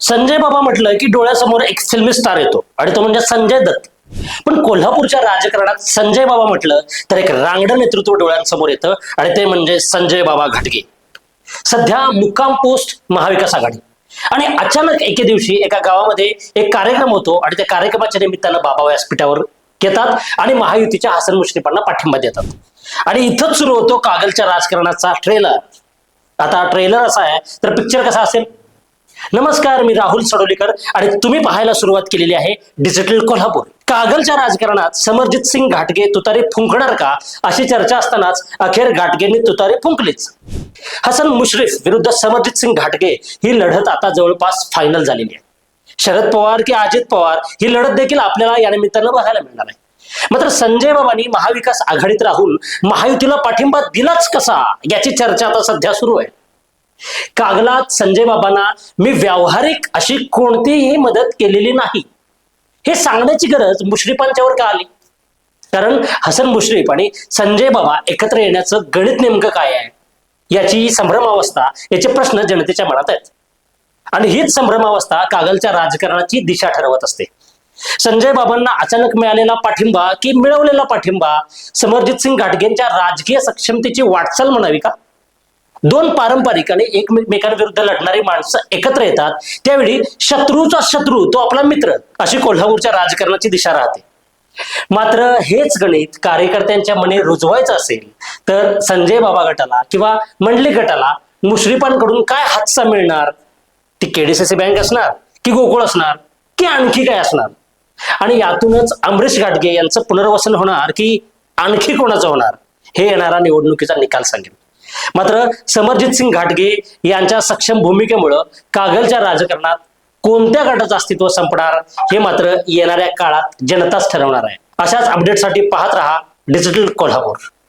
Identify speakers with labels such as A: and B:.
A: संजय बाबा म्हटलं की डोळ्यासमोर एक फिल्मी स्टार येतो आणि तो म्हणजे संजय दत्त. पण कोल्हापूरच्या राजकारणात संजय बाबा म्हटलं तर एक रांगडं नेतृत्व डोळ्यांसमोर येतं आणि ते म्हणजे संजय बाबा घाटगे. सध्या मुक्काम पोस्ट महाविकास आघाडी. आणि अचानक एके दिवशी एका गावामध्ये एक कार्यक्रम होतो आणि त्या कार्यक्रमाच्या निमित्तानं बाबा व्यासपीठावर घेतात आणि महायुतीच्या हसन मुश्रीफांना पाठिंबा देतात. आणि इथंच सुरू होतो कागलच्या राजकारणाचा ट्रेलर आता ट्रेलर असा आहे तर पिक्चर कसा असेल? नमस्कार मी राहुल सडोलीकर आणि तुम्ही पाहायला सुरुवात केलेली आहे डिजिटल कोल्हापूर. कागलच्या राजकारणात समरजित सिंग घाटगे तुतारी फुंकणार का? अशी चर्चा असतानाच अखेर घाटगेंनी तुतारी फुंकलीच. हसन मुश्रीफ विरुद्ध समरजित सिंग घाटगे ही लढत आता जवळपास फायनल झालेली आहे. शरद पवार की अजित पवार ही लढत देखील आपल्याला या निमित्तानं बघायला मिळणार आहे. मात्र संजय बाबांनी महाविकास आघाडीत राहून महायुतीला पाठिंबा दिलाच कसा याची चर्चा आता सध्या सुरू आहे. कागलात संजय बाबांना मी व्यावहारिक अशी कोणतीही मदत केलेली नाही. हे सांगण्याची गरज मुश्रीफांच्यावर का आली? कारण हसन मुश्रीफ आणि संजय बाबा एकत्र येण्याचं गणित नेमकं काय आहे? याची संभ्रमावस्था याचे प्रश्न जनतेच्या मनात आहेत. आणि हीच संभ्रमावस्था कागलच्या राजकारणाची दिशा ठरवत असते. संजय बाबांना अचानक मिळालेला पाठिंबा की मिळवलेला पाठिंबा समरजित सिंग घाटगेंच्या राजकीय सक्षमतेची वाटचाल म्हणावी का? दोन पारंपरिक आणि एकमेकांविरुद्ध लढणारी माणसं एकत्र येतात. त्यावेळी शत्रूचा शत्रू तो आपला मित्र अशी कोल्हापूरच्या राजकारणाची दिशा राहते. मात्र हेच गणित कार्यकर्त्यांच्या मने रुजवायचं असेल तर संजय बाबा गटाला किंवा मंडली गटाला मुश्रीफांकडून काय हादसा मिळणार? ती केडीसीसी बँक असणार? की गोकुळ असणार? की आणखी काय असणार? आणि यातूनच अमरीश घाटगे यांचं पुनर्वसन होणार की आणखी कोणाचं होणार? हे येणारा निवडणुकीचा निकाल सांगेल मात्र समरजित सिंग घाटगे यांच्या सक्षम भूमिकेमुळं कागलच्या राजकारणात कोणत्या गटाचं अस्तित्व संपणार हे मात्र येणाऱ्या काळात जनताच ठरवणार आहे. अशाच अपडेटसाठी पाहत रहा डिजिटल कोल्हापूर.